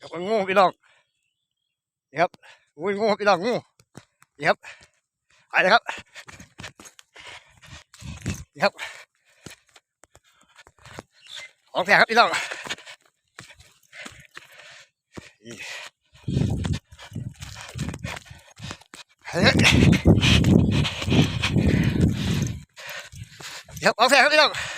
กับงูพี่น้องนี่ครับอุ้ยงูพี่น้องงูนี่ครับไปเลยครับนี่ครับของแท้ครับพี่น้องนี่เฮ้ยนี่ครับของแท้ครับพี่น้องครับพี่น้อง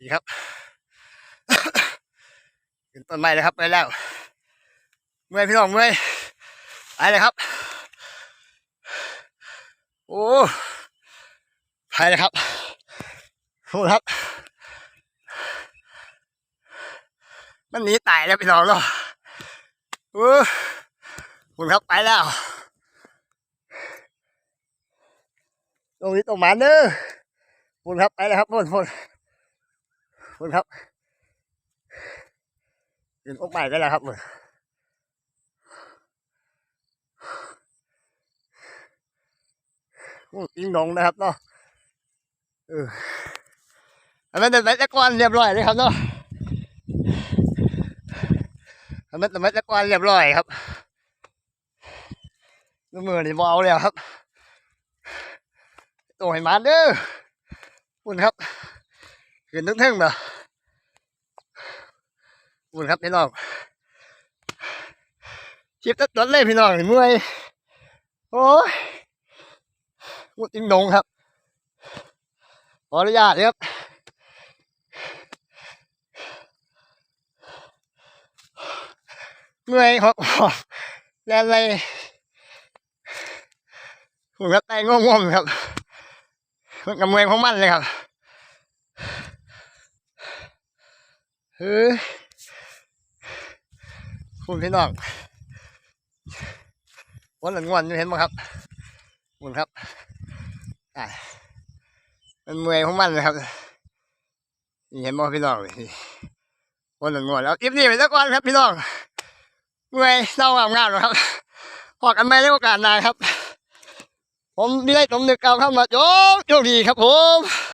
นต้นไม้นะครับเป็นต้นไม้นะครับนี่ครับเป็นต้นไม้เลยครับไปแล้วเมื่อยพี่น้องเมื่อยไปเลยครับ โอ้ไปเลยครับโอ้ครับ มันหนีตายแล้วพี่น้องเนาะโอ้คุณครับไปแล้วตรงนี้ตรงมันเด้อคุณครับไปแล้วครับพ่นพ่น คุณครับยืนอกใหม่ได้แล้วครับมืออู้ยิงนงนะครับเนาะเอออันนั้นแต่ไม้ตะกอนเรียบร้อยเลยครับเนาะอันนั้นแต่ไม้ตะกอนเรียบร้อยครับลูกมือนี่บเอาแล้วครับตัวให้มันเด้อคุณครับขึ้นทึ่งทึ่งๆเด้อ บุญครับพี่น้องชิบตัดตัดเลยพี่น้องนี่เมื่อยโอ้ยมุดจิงดงครับ ขออนุญาตครับเมื่อยครับแล่นเลยผมก็ไตง่วงๆครับมันกับเมื่อยของมันเลยครับเฮ้ย คุณพี่น้องวันหลังวันอยู่เห็นไหมครับคุณครับอ่ามันเมื่อยของมันเลยครับนี่เห็นไหมพี่น้องวันหลังวันแล้วคลิปนี้ไปสักวันครับพี่น้องเมื่อยเศร้างามๆนะครับพอกันไม่ได้โอกาสหนานครับ ผมมีได้สมนึกเก่าเข้ามาโจโชคดีครับผม